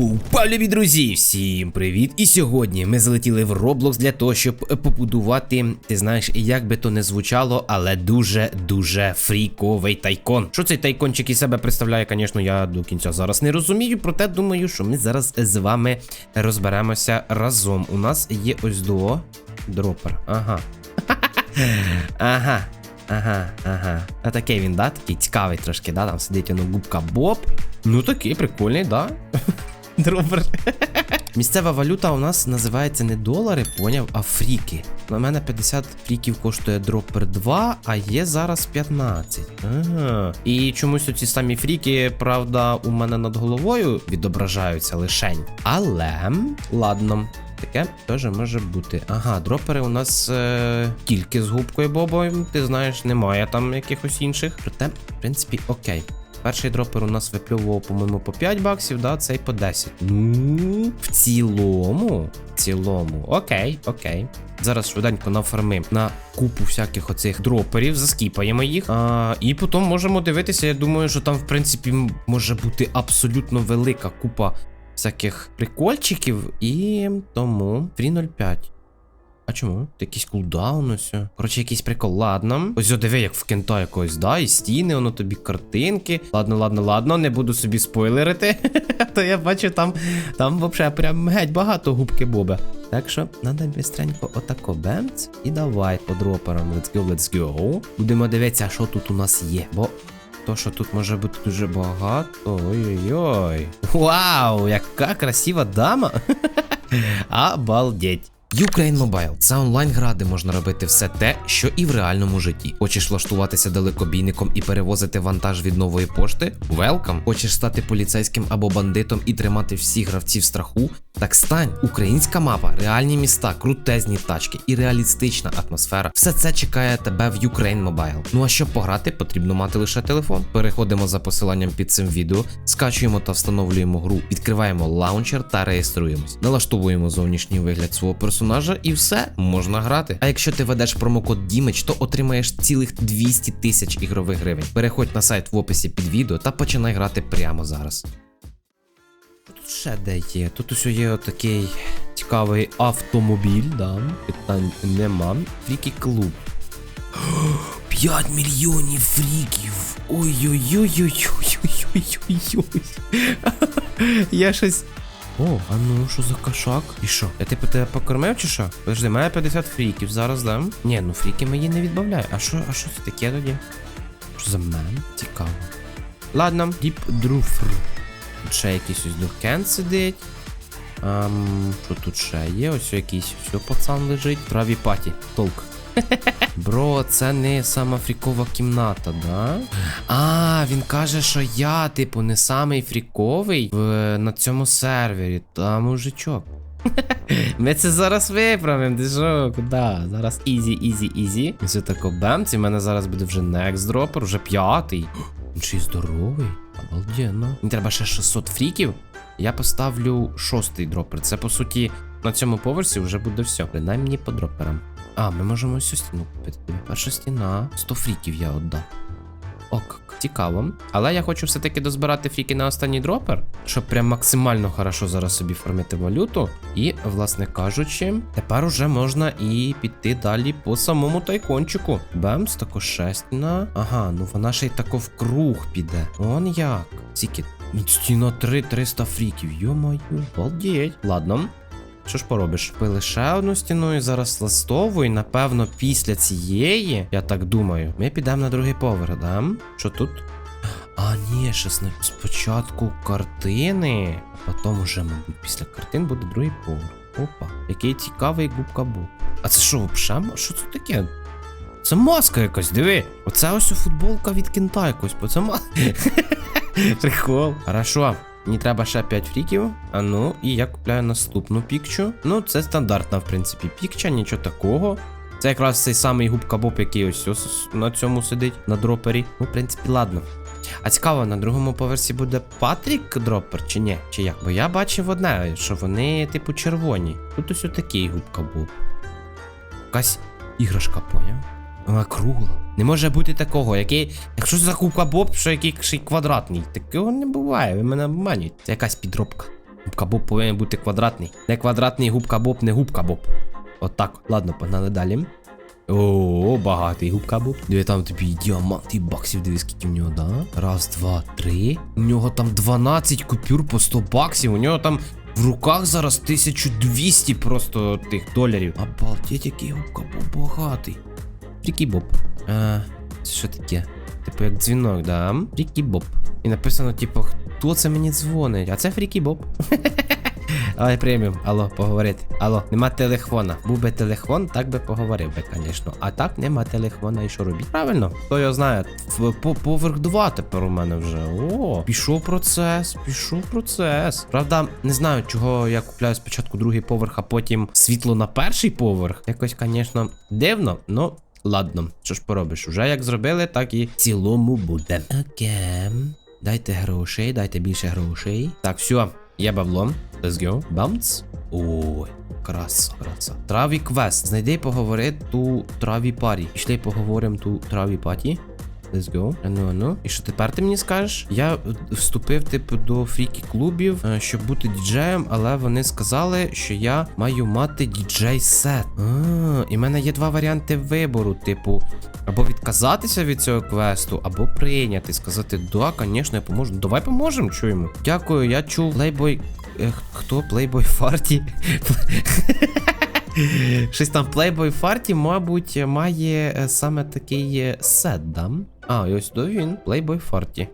Упа, любі друзі, всім привіт! І сьогодні ми залетіли в Roblox для того, щоб побудувати, ти знаєш, як би то не звучало, але дуже-дуже фріковий тайкон. Що цей тайкончик із себе представляє, звісно, я до кінця зараз не розумію, проте думаю, що ми зараз з вами розберемося разом. У нас є ось до дропер. Ага. Ага. Ага, ага. А такий він, да? Такий цікавий трошки, да? Там сидить воно губка Боб. Ну такий прикольний, да? Дропер. Місцева валюта у нас називається не долари, поняв, а фріки. На мене 50 фріків коштує дропер 2, а є зараз 15. Ага. І чомусь ці самі фріки, правда, у мене над головою відображаються лишень. Але ладно. Таке теж може бути. Ага, дропери у нас е, тільки з губкою Бобою. Ти знаєш, немає там якихось інших. Проте, в принципі, окей. Перший дропер у нас виплював, по-моєму, по 5 баксів, да, цей по 10. Ну, в цілому, в цілому, окей, окей. Зараз швиденько нафармим на купу всяких оцих дроперів, заскіпаємо їх. А, І потім можемо дивитися. Я думаю, що там, в принципі, може бути абсолютно велика купа всяких прикольчиків. І тому 3.05. А чому? Ти якийсь кулдаун ось. Коротше, якийсь прикол. Ладно. Ось о, диви, як в кента якось, да, і стіни, воно тобі картинки. Ладно, ладно, ладно, не буду собі спойлерити. То я бачу, там, там взагалі прям геть багато губки Боба. Так що, надо бістренько отако бемц. І давай по дроперам. Let's go, let's go. Будемо дивитися, що тут у нас є. Бо то, що тут може бути дуже багато. Ой-ой-ой. Вау, яка красива дама. Обалдеть. Ukraine Mobile – це онлайн-гра, де можна робити все те, що і в реальному житті. Хочеш влаштуватися далекобійником і перевозити вантаж від нової пошти? Welcome! Хочеш стати поліцейським або бандитом і тримати всіх гравців страху? Так стань! Українська мапа, реальні міста, крутезні тачки і реалістична атмосфера. Все це чекає тебе в Ukraine Mobile. Ну а щоб пограти, потрібно мати лише телефон. Переходимо за посиланням під цим відео, скачуємо та встановлюємо гру, відкриваємо лаунчер та реєструємось. Налаштовуємо зовнішній вигляд свого персонажа і все можна грати. А якщо ти ведеш промокод Дімич, то отримаєш цілих 200 тисяч ігрових гривень. Переходь на сайт в описі під відео та починай грати прямо зараз. Тут ще де є. Тут ось є отакий цікавий автомобіль, да. Питань нема. Фрікі клуб. 5 мільйонів фріків. Ой-ой-ой-ой-ой-ой-ой-ой. Я щось. О, а ну що за кошак? І що? Я типу тебе покормив чи що? Подожди, має 50 фріків, зараз дам. Ні, ну фріки мої не відбавляю. А що, а що це таке тоді? Що за мен? Цікаво. Ладно, діп друфр. Тут ще якийсь ось дуркен сидить. Ам, що тут ще є? Ось якийсь все пацан лежить. Траві паті. Толк. Бро, це не сама фрікова кімната, да? А, він каже, що я, типу, не самий фріковий в, на цьому сервері. Та мужичок. Ми це зараз виправимо, ти що, куди? Зараз ізі, ізі, ізі. Все тако бемці, в мене зараз буде вже next дропер, вже п'ятий. Він ще здоровий. Обалденно. Мені треба ще 600 фріків. Я поставлю шостий дропер. Це по суті на цьому поверсі вже буде все. Принаймні по дроперам. А, ми можемо всю стіну купити. Перша стіна. 100 фріків я віддав. Ок, цікаво. Але я хочу все-таки дозбирати фріки на останній дропер, щоб прям максимально хорошо зараз собі формити валюту. І, власне кажучи, тепер уже можна і піти далі по самому тайкончику. Бемс, тако шестна. Ага, ну вона ще й тако в круг піде. Он як. Скільки? Стіна 3 300 фріків. Йо-маю, балдіть. Ладно. Що ж поробиш? Пили ще одну стіну і зараз ластову, і напевно після цієї, я так думаю, ми підемо на другий поверх, да? Що тут? А, ні, ще сна- спочатку картини, а потім уже, мабуть, після картин буде другий поверх. Опа, який цікавий губка був. А це що, взагалі? Що це таке? Це маска якась, диви. Оце ось футболка від кента якось, бо це маска. Прикол. Хорошо. Мені треба ще 5 фріків. А ну, і я купляю наступну пікчу. Ну, це стандартна, в принципі, пікча, нічого такого. Це якраз цей самий губка Боб, який ось, ось на цьому сидить, на дропері. Ну, в принципі, ладно. А цікаво, на другому поверсі буде Патрік дропер чи ні? Чи як? Бо я бачив одне, що вони, типу, червоні. Тут ось такий губка Боб. Якась іграшка, поняв? Вона кругла. Не може бути такого, який. Якщо це за Боб, що який ще й квадратний. Такого не буває, ви мене обманюєте. Це якась підробка. Губка Боб повинен бути квадратний. Не квадратний губка Боб, не губка Боб. Отак. Ладно, погнали далі. О, багатий губка Боб. Диви там тобі діамант і баксів, диви, скільки в нього, да? Раз, два, три. У нього там 12 купюр по 100 баксів. У нього там в руках зараз 1200 просто тих доларів. Обалдеть, який губка Боб багатий. Фрікі Боб. А, це що таке? Типу як дзвінок, да? Фрікі Боб. І написано, типу, хто це мені дзвонить? А це Фрікі Боб. Але преміум, алло, поговорити. Алло, нема телефона. Був би телефон, так би поговорив би, звісно. А так нема телефона і що робіть? Правильно, хто його знає. По поверх 2 тепер у мене вже. О, пішов процес, пішов процес. Правда, не знаю, чого я купляю спочатку другий поверх, а потім світло на перший поверх. Якось, звісно, дивно, ну. Ладно, що ж поробиш? Уже як зробили, так і в цілому буде. Окей. Дайте грошей, дайте більше грошей. Так, все, є бабло. Let's go. Bounce. Ой, краса, краса. Траві квест. Знайди поговори ту траві парі. Пішли поговоримо ту траві паті. Let's go. Ну, ну. І що тепер ти мені скажеш? Я е, вступив, типу, до фрікі клубів, е, щоб бути діджеєм, але вони сказали, що я маю мати діджей сет. І в мене є два варіанти вибору, типу, або відказатися від цього квесту, або прийняти. Сказати, да, звісно, я поможу. Ну, Давай поможемо, чуємо. Дякую, я чув е, Хто? Playboy Фарті? Щось там Playboy Фарті, мабуть, має е, саме такий сет, да? А, і ось до він, Playboy Фарті.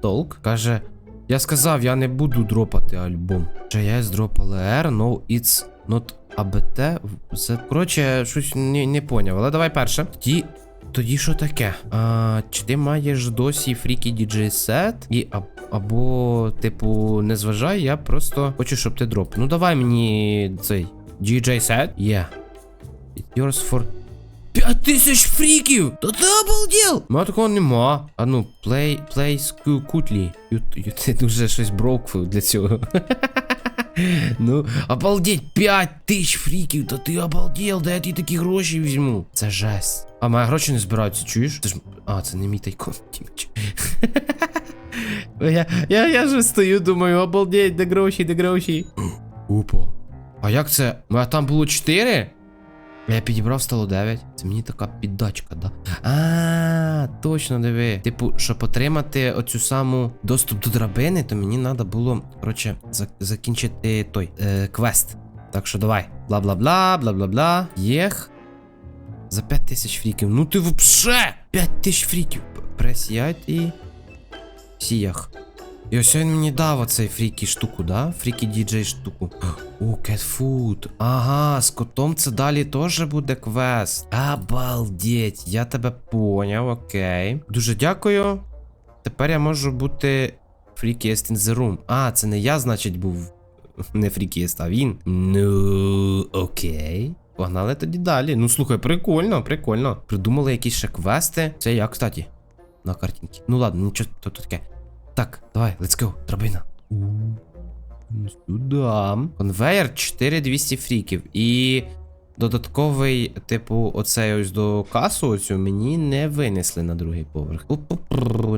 Толк каже: Я сказав, я не буду дропати альбом. Чи я здропали R, no, it's not ABT. Це, коротше, щось не, не поняв. Але давай перше. Тоді. Тоді що таке? А, чи ти маєш досі фрікі діджей сет? І аб, або, типу, не зважай, я просто хочу, щоб ти дроп. Ну давай мені цей DJ сет. Є. It's yours for 5000 фріків! Та ти обалдел! Мене такого нема. А ну, play, play sku- кутлі. Ти дуже щось брокфив для цього. Ну, обалдеть, 5 тисяч фріків, та ти обалдел, де я ті такі гроші візьму. Це жесть. А мої гроші не збираються, чуєш? Це ж. А, це не мій тайкон, Тімч. Я, я, я же стою, думаю, обалдеть, де гроші, де гроші. Опа. А як це? А там було 4? Я підібрав стало 9. Це мені така піддачка, да? А, точно диви. Типу, щоб отримати оцю саму доступ до драбини, то мені треба було, коротше, закінчити той е, квест. Так що давай. Бла-бла-бла, бла-бла-бла. Єх. За 5 тисяч фріків. Ну ти вообще! 5 тисяч фріків. Прес ять і. Сіях. І ось він мені дав оцей фрікі штуку, да? Фрікі діджей штуку. О, кетфуд. Ага, з котом це далі теж буде квест. Обалдеть, я тебе поняв, окей. Дуже дякую. Тепер я можу бути freakiest in the room. А, це не я, значить, був не freakiest, а він. Ну, окей. Погнали тоді далі. Ну слухай, прикольно, прикольно. Придумали якісь ще квести. Це я, кстати, на картинці. Ну ладно, нічого то таке. Так, давай, let's go, драбина. Сюда. Конвейер 4200 фріків. І додатковий, типу, оцей ось до касу оцю мені не винесли на другий поверх.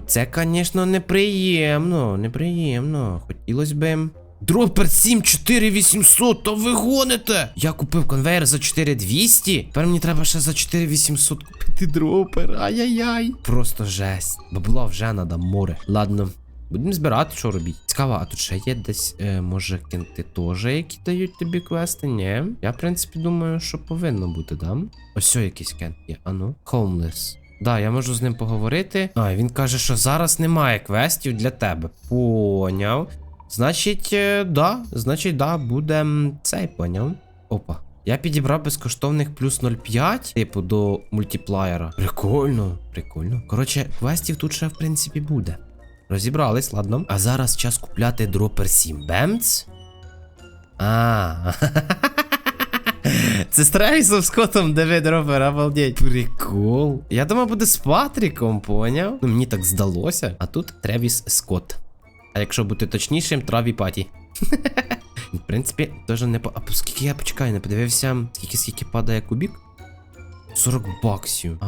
Це, звісно, неприємно. Неприємно. Хотілося би. Дропер 7 4800, то ви гоните! Я купив конвейер за 4200. Тепер мені треба ще за 4800 купити дропер. Ай-яй-яй. Просто жесть. Бабла вже надо море. Ладно. Будемо збирати, що робити. Цікаво, а тут ще є десь, е, може, кенти теж, які дають тобі квести? Ні. Я, в принципі, думаю, що повинно бути, да? Ось якийсь кент є. Ану. Homeless. Да, я можу з ним поговорити. А, він каже, що зараз немає квестів для тебе. Поняв. Значить, е, да, значить, да, буде цей, поняв. Опа. Я підібрав безкоштовних плюс 0,5, типу, до мультиплеєра. Прикольно, прикольно. Коротше, квестів тут ще, в принципі, буде. Розібрались, ладно. А зараз час купляти дропер 7 Бемц. А. Це з Тревісом Скоттом диви дропер, обалдеть. Прикол. Я думав, буде з Патріком, поняв? Ну, мені так здалося. А тут Тревіс Скотт. А якщо бути точнішим, Траві Паті. В принципі, теж не по. А скільки я почекаю, не подивився, скільки скільки падає кубік? 40 баксів. А,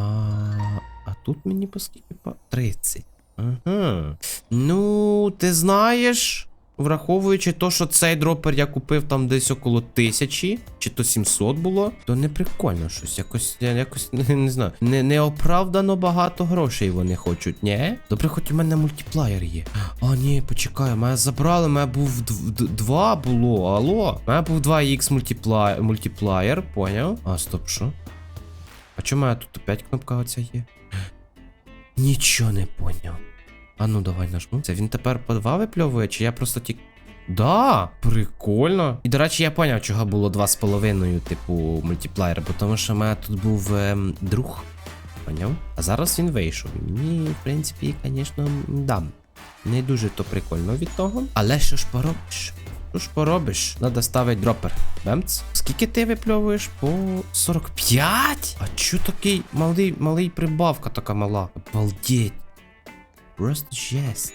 а тут мені по скільки па. 30. Ага. Ну, ти знаєш. Враховуючи то, що цей дропер я купив там десь около тисячі, чи то 700 було, то не прикольно щось. Якось, якось не, не знаю. Не, неоправдано багато грошей вони хочуть, ні? Добре, хоч у мене мультиплеєр є. А, ні, почекай, мене забрали, мене був дв- д- два було, алло. Мене був 2х мультиплеєр, мультиплеєр, поняв? А, стоп, що? А чому мене тут опять кнопка оця є? Нічого не поняв. А ну давай нажму. Це він тепер по два випльовує, чи я просто тільки. Да, прикольно. І до речі, я поняв, чого було два з половиною, типу, мультиплеєр, бо тому що в мене тут був ем, друг. Поняв? А зараз він вийшов. Мені, в принципі, звісно, да. Не дуже то прикольно від того. Але що ж поробиш? Що ж поробиш? Надо ставити дропер. Бемц. Скільки ти випльовуєш? По 45? А чо такий малий, малий прибавка така мала? Обалдеть. Просто жесть.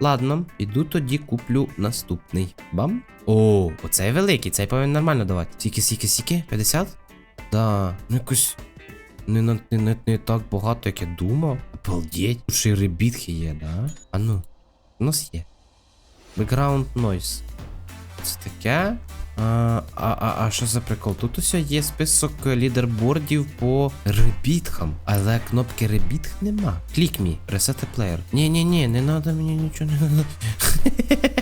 Ладно, піду тоді куплю наступний. Бам. О, оцей великий, цей повинен нормально давати. Скільки, скільки, скільки? 50? Да, ну якось не, не, не, не так багато, як я думав. Обалдеть. Тут ще й ребітки є, да? А ну, у нас є. Background noise. Це таке. А, а, а, що за прикол? Тут усе є список лідербордів по ребіткам, але кнопки ребітг нема. Клік мі, reset a player. Ні, ні, ні, не треба мені нічого не.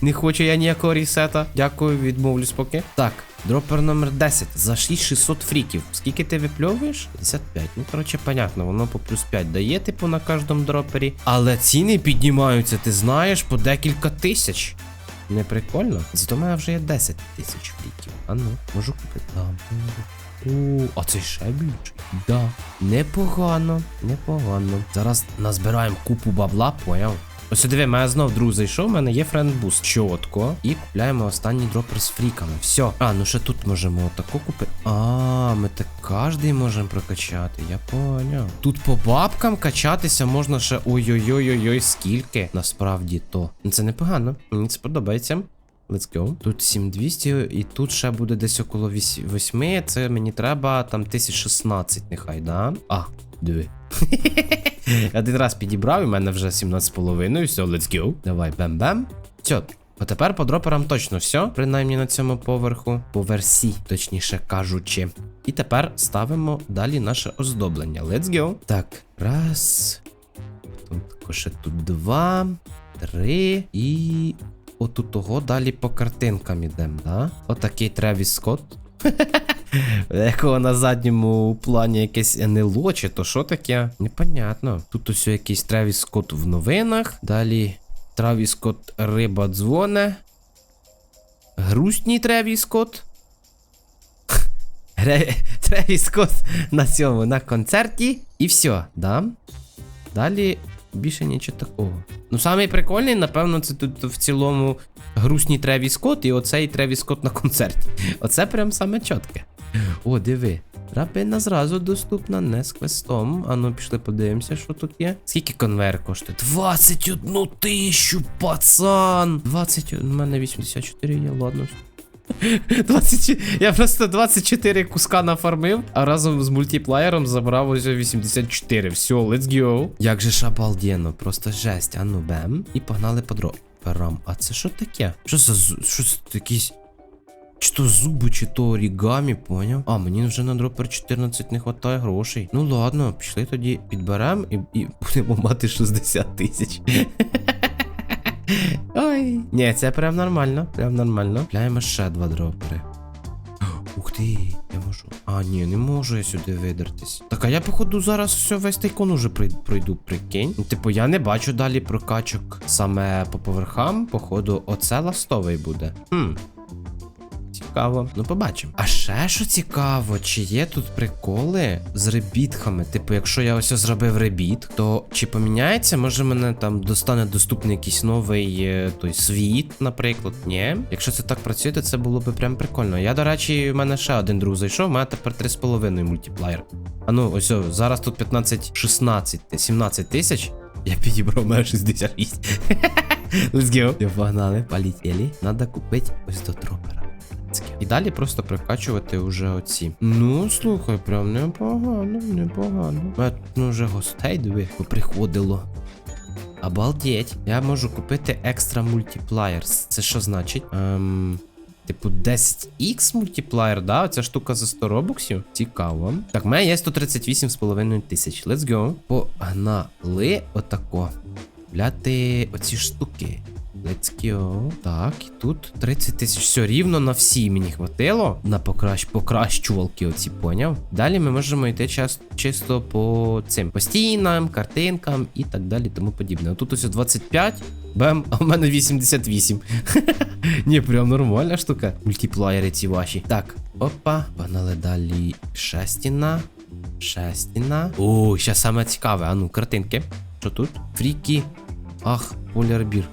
Не хочу я ніякого ресета. Дякую, відмовлюсь поки. Так, дропер номер 10 за 6600 фріків. Скільки ти випльовуєш? 55. Ну, коротше, понятно, воно по плюс 5 дає, типу, на кожному дропері. Але ціни піднімаються, ти знаєш, по декілька тисяч. Не прикольно? Зато в мене вже є 10 тисяч фліків. А ну, можу купити. О, а це ще більше. Да. Непогано, непогано. Зараз назбираємо купу бабла, поняв? Ось диви, мене знов друг зайшов, в мене є френдбуст. Чотко. І купляємо останній дропер з фріками. Все. А, ну ще тут можемо отако купити. А, ми так кожний можемо прокачати. Я поняв. Тут по бабкам качатися можна ще ой-ой-ой-ой-ой, скільки. Насправді то. Це непогано. Мені це подобається. Let's go. Тут 7200 і тут ще буде десь около 8. Це мені треба там 1016, нехай, да? А, диви. Один раз підібрав, і в мене вже 17,5. Все, let's go. Давай, бем-бем. Все. А тепер по дроперам точно все, принаймні на цьому поверху, по версі, точніше кажучи. І тепер ставимо далі наше оздоблення. Let's go. Так, раз. Тут ще тут два, три і. Отут того далі по картинкам ідемо, да? Отакий Тревіс Скотт. Якого на задньому плані якесь НЛО, чи то що таке? Непонятно. Тут ось якийсь Тревіс Скотт в новинах. Далі Травіс Скотт риба дзвоне. Грустній Тревіс Скотт. Ре- Тревіс Скотт на цьому на концерті. І все, да? Далі більше нічого такого. Ну, самий прикольний, напевно, це тут в цілому грустній Тревіс Скотт і оцей Тревіс Скотт на концерті. Оце прям саме чітке. О, диви. Рабина зразу доступна, не з квестом. Ану, пішли подивимося, що тут є. Скільки конвейер коштує? 21 тисячу, пацан! 20, у мене 84 є, ладно. 20, я просто 24 куска нафармив, а разом з мультиплеєром забрав ось 84. Все, let's go. Як же ж просто жесть. А ну бем. І погнали по дроперам. А це що таке? Що за що це якісь. Чи то зуби, чи то орігамі, поняв? А, мені вже на дропер 14 не вистачає грошей. Ну ладно, пішли тоді підберемо і, і будемо мати 60 тисяч. Ой. Ні, це прям нормально, прям нормально. Купляємо ще два дропери. Ух ти, я можу. А, ні, не можу я сюди видертись. Так, а я, походу, зараз все весь тайкон уже пройду, прикинь. Ну, типу, я не бачу далі прокачок саме по поверхам. Походу, оце ластовий буде. Хм. Цікаво, ну побачимо. А ще що цікаво, чи є тут приколи з ребітхами? Типу, якщо я ось зробив ребіт, то чи поміняється? Може мене там достане доступний якийсь новий е, той світ, наприклад? Ні. Якщо це так працює, то це було би прям прикольно. Я, до речі, в мене ще один друг зайшов, у мене тепер 3,5 мультиплеєр. А ну, ось, о, зараз тут 15, 16, 17 тисяч. Я підібрав мене 68. Let's go. Погнали, полетіли. Надо купити ось до тропера. І далі просто прокачувати вже оці. Ну, слухай, прям непогано, непогано. Мене ну, вже гостей диви, приходило. Обалдеть. Я можу купити екстра мультиплеєрс. Це що значить? Ем. Типу 10x мультиплеєр, да? Оця штука за 100 робоксів. Цікаво. Так, в мене є 138,5 тисяч. Let's go. Погнали отако. Купляти оці штуки. Let's go. Так, і тут 30 тисяч. Все, рівно на всі мені хватило. На покращ... покращувалки оці, поняв. Далі ми можемо йти час... чисто по цим постійнам, картинкам і так далі, тому подібне. Тут ось 25. Бем, а в мене 88. Ні, прям нормальна штука. Мультиплеєри ці ваші. Так, опа, погнали далі. Шестіна. Шестіна. О, зараз саме цікаве. А ну, картинки. Що тут? Фріки. Ах, полярбір.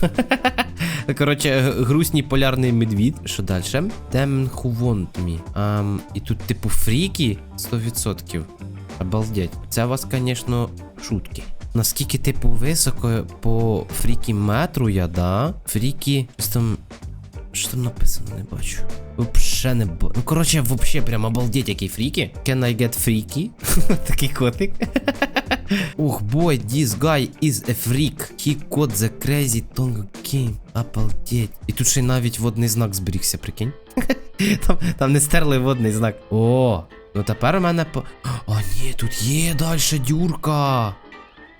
Коротше, г- грустний полярний медвідь. Що далі? Демон Who Me. Ам, і тут, типу, фріки 100%. Обалдеть. Це у вас, звісно, шутки. Наскільки, типу, високо по фрікі метру я, да? Фріки. Щось там. Що там написано, не бачу. Вообще не бачу. Ну, коротше, вообще прям обалдеть, які фріки. Can I get freaky? Такий котик. Ух, boy, this guy is a freak. He got the crazy tongue game. Обалдеть. І тут ще й навіть водний знак зберігся, прикинь. там, там не стерли водний знак. О, ну тепер у мене по. О, ні, тут є далі дюрка.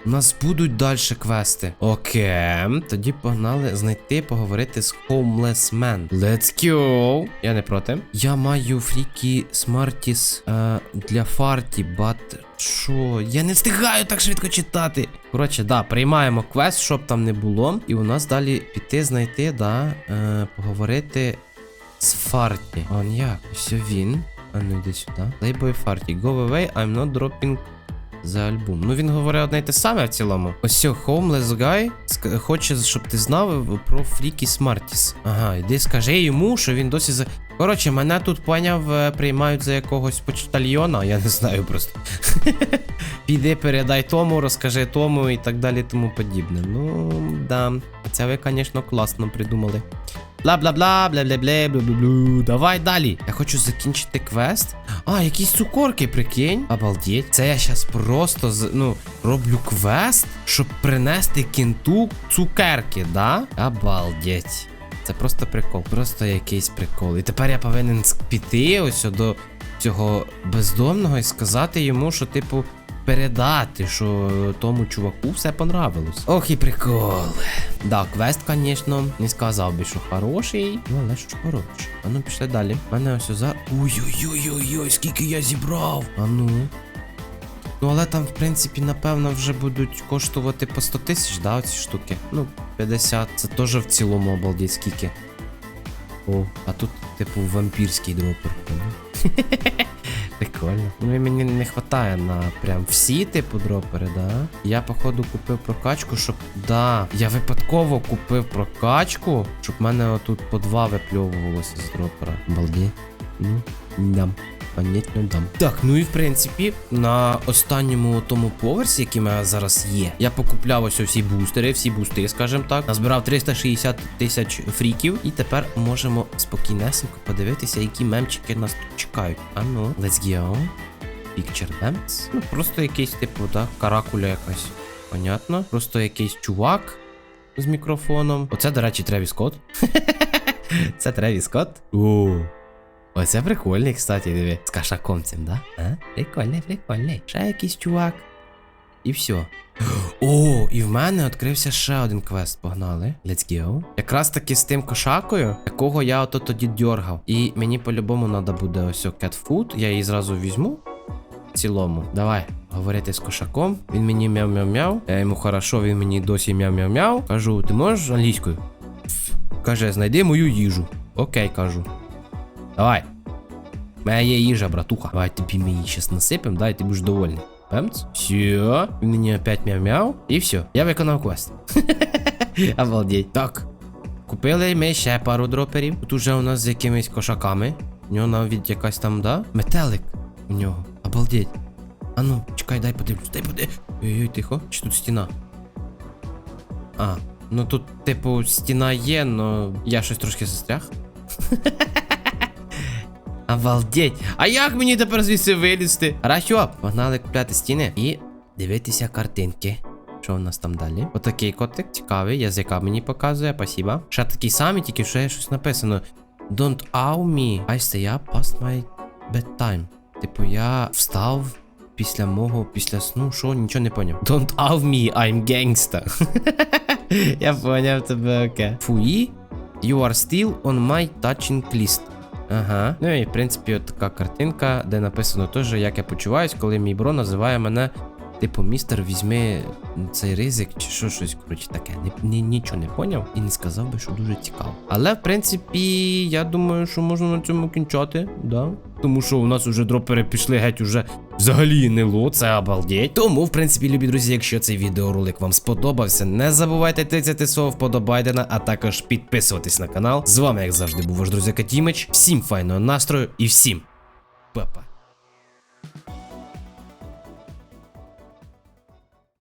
У нас будуть далі квести. Окей, тоді погнали знайти, поговорити з Homeless Man. Let's go. Я не проти. Я маю фрікі Smarties е, для фарті, бат. Що? Я не встигаю так швидко читати. Коротше, да, приймаємо квест, щоб там не було. І у нас далі піти знайти, да, е, поговорити з Фарті. Он як? Все він. А ну йди сюди. Playboy Farty. Go away, I'm not dropping за альбом. Ну він говорить одне й те саме в цілому. Ось Homeless Guy хоче, щоб ти знав про Фрікі Смартіс. Ага, іди скажи йому, що він досі за. Коротше, мене тут поняв, е, приймають за якогось почтальйона, я не знаю просто. Піди, передай тому, розкажи тому і так далі, тому подібне. Ну, да. Це ви, звісно, класно придумали. Бла-бла-бла, бла-бла-бла, бла-бла-бла. Давай далі. Я хочу закінчити квест. А, якісь цукорки, прикинь. Обалдеть. Це я щас просто ну, роблю квест, щоб принести кінту цукерки, да? Обалдеть. Це просто прикол. Просто якийсь прикол. І тепер я повинен піти ось до цього бездомного і сказати йому, що, типу, передати, що тому чуваку все понравилось. Ох і прикол. Да, квест, звісно, не сказав би, що хороший, ну але що поробиш. А ну пішли далі. У мене ось за. Ой-ой-ой-ой-ой, скільки я зібрав. А ну. Ну, але там, в принципі, напевно, вже будуть коштувати по 100 тисяч, да, оці штуки. Ну, 50. Це теж в цілому обалдеть скільки. О, а тут, типу, вампірський дропер. Прикольно. Ну і мені не вистачає на прям всі типу дропери, да? Я, походу, купив прокачку, щоб. Да, я випадково купив прокачку, щоб мене отут по два випльовувалося з дропера. Балді. Ну, дам. Понятно дам. Так, ну і в принципі, на останньому тому поверсі, який мене зараз є, я покупляв ось всі бустери, всі бусти, скажімо так. Назбирав 360 тисяч фріків, і тепер можемо спокійнесенько подивитися, які мемчики нас тут чекають. А ну, let's go. Picture Dance. Ну, просто якийсь, типу, да, каракуля якась. Понятно. Просто якийсь чувак з мікрофоном. Оце, до речі, Тревіс Скотт. Це Тревіс Скотт. О. Оце прикольний, кстати, диви. З кашаком цим, да? А? Прикольний, прикольний. Ще якийсь чувак. І все. О, і в мене відкрився ще один квест. Погнали. Let's go. Якраз таки з тим кошакою, якого я ото тоді дьоргав. І мені по-любому треба буде ось food. Я її зразу візьму. В цілому. Давай. Говорити з кошаком. Він мені мяу-мяу-мяу. Я йому хорошо, він мені досі мяу-мяу-мяу. Кажу, ти можеш англійською? Каже, знайди мою їжу. Окей, кажу. Давай. Мене є їжа, братуха. Давай тобі ми її щас насипем, дай ти будеш довольний. Пемц. Все. Він мені опять мяу-мяу. І все. Я виконав квест. Обалдеть. Так. Купили ми ще пару дроперів. Тут уже у нас з якимись кошаками. У нього навіть якась там, да? Метелик у нього. Обалдеть. А ну, чекай, дай подивлюсь, дай подивлюсь. Ой-ой, тихо. Чи тут стіна? А, ну тут, типу, стіна є, но я щось трошки застряг. Обалдеть. А як мені тепер звідси вилізти? Хорошо, погнали купляти стіни і дивитися картинки. Що у нас там далі? Отакий котик цікавий, язика мені показує, спасибо. Ще такий самий, тільки що є щось написано. Don't owe me. I stay up past my bedtime. Типу, я встав після мого, після сну, що, нічого не поняв. Don't owe me, I'm gangsta. я поняв тебе, окей. Фуї, you are still on my touching list. Ага. Ну і в принципі, от така картинка, де написано теж, як я почуваюсь, коли мій бро називає мене. Типу, містер, візьми цей ризик, чи що щось, коротше, таке. Ні, ні, нічого не поняв і не сказав би, що дуже цікаво. Але в принципі, я думаю, що можна на цьому кінчати, да? Тому що у нас уже дропери пішли геть уже взагалі не ло, це обалдеть. Тому, в принципі, любі друзі, якщо цей відеоролик вам сподобався, не забувайте тицяти свого вподобайдена, а також підписуватись на канал. З вами, як завжди, був ваш друзяка Тімич. Всім файного настрою і всім па-па.